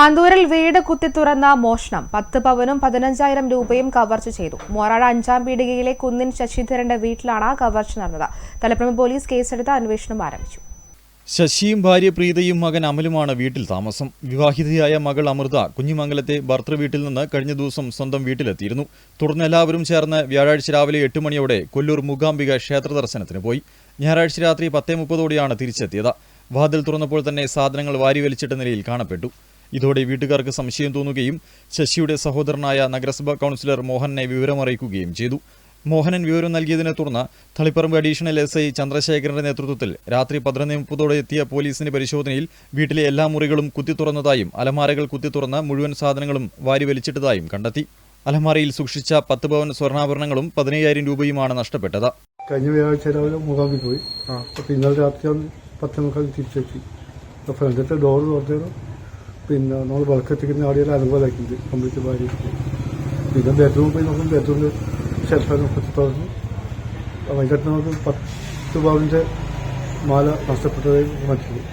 ആന്തൂരിൽ വീട് കുത്തി തുറന്ന മോഷണം. പത്ത് പവനും പതിനഞ്ചായിരം രൂപയും കവർച്ച ചെയ്തു. മോറാട് അഞ്ചാം പീടികയിലെ കുന്നിൻ ശശിധരന്റെ വീട്ടിലാണ് കവർച്ച നടന്നത്. തലപ്പുഴ പോലീസ് കേസെടുത്ത് അന്വേഷണം ആരംഭിച്ചു. ശശിയും ഭാര്യ പ്രീതയും മകൻ അമലുമാണ് വീട്ടിൽ താമസം. വിവാഹിതയായ മകൾ അമൃത കുഞ്ഞിമംഗലത്തെ ഭർത്തൃ വീട്ടിൽ നിന്ന് കഴിഞ്ഞ ദിവസം സ്വന്തം വീട്ടിലെത്തിയിരുന്നു. തുടർന്ന് എല്ലാവരും ചേർന്ന് വ്യാഴാഴ്ച രാവിലെ എട്ട് മണിയോടെ കൊല്ലൂർ മൂകാംബിക ക്ഷേത്ര ദർശനത്തിന് പോയി. ഞായറാഴ്ച രാത്രി പത്തേ മുപ്പതോടെയാണ് തിരിച്ചെത്തിയത്. വാതിൽ തുറന്നപ്പോൾ തന്നെ സാധനങ്ങൾ വാരി വലിച്ചിട്ട നിലയിൽ കാണപ്പെട്ടു. ഇതോടെ വീട്ടുകാർക്ക് സംശയം തോന്നുകയും ശശിയുടെ സഹോദരനായ നഗരസഭാ കൗൺസിലർ മോഹനെ വിവരമറിയിക്കുകയും ചെയ്തു. മോഹനൻ വിവരം നൽകിയതിനെ തുടർന്ന് തളിപ്പറമ്പ് അഡീഷണൽ എസ് ഐ ചന്ദ്രശേഖരന്റെ നേതൃത്വത്തിൽ രാത്രി പതിനൊന്ന് മുപ്പതോടെ എത്തിയ പോലീസിന്റെ പരിശോധനയിൽ വീട്ടിലെ എല്ലാ മുറികളും കുത്തി തുറന്നതായും അലമാരകൾ കുത്തി തുറന്ന് മുഴുവൻ സാധനങ്ങളും വാരി വലിച്ചിട്ടതായും കണ്ടെത്തി. അലമാരയിൽ സൂക്ഷിച്ച പത്ത് പവൻ സ്വർണാഭരണങ്ങളും പതിനയ്യായിരം രൂപയുമാണ് നഷ്ടപ്പെട്ടത്. കഴിഞ്ഞ വ്യാഴാഴ്ച രാവിലെ മുഖാമ്പി പോയി. അപ്പോൾ ഇന്നലെ രാത്രി പത്ത് തിരിച്ചെത്തി. ഡോർ തുറന്നു പിന്നെ നമ്മൾ വിളക്കെത്തിക്കുന്ന അതുപോലെ ആക്കിയിട്ട് കംപ്ലീറ്റ് ഭാര്യ പിന്നെ ബെഡ്റൂം പോയി നോക്കും ബെഡ്റൂമിൽ ഷെൽഫാനും കുത്തി തുറന്നു വൈകിട്ട് നമുക്ക് പത്ത് പവന്റെ മാല നഷ്ടപ്പെട്ടതായി മനസ്സിലായി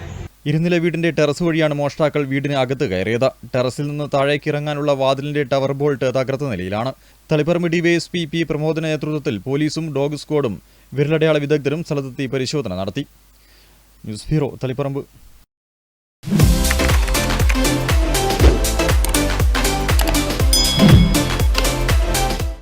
ഇരുനില വീടിന്റെ ടെറസ് വഴിയാണ് മോഷ്ടാക്കൾ വീടിന് അകത്ത് കയറിയത്. ടെറസിൽ നിന്ന് താഴേക്ക് ഇറങ്ങാനുള്ള വാതിലിന്റെ ടവർ ബോൾട്ട് തകർത്ത നിലയിലാണ്. തളിപ്പറമ്പ് ഡിവൈഎസ്പി പി പ്രമോദിന്റെ നേതൃത്വത്തിൽ പോലീസും ഡോഗ് സ്ക്വാഡും വിരലടയാള വിദഗ്ധരും സ്ഥലത്തെത്തി പരിശോധന നടത്തി. News bureau Taliparamba.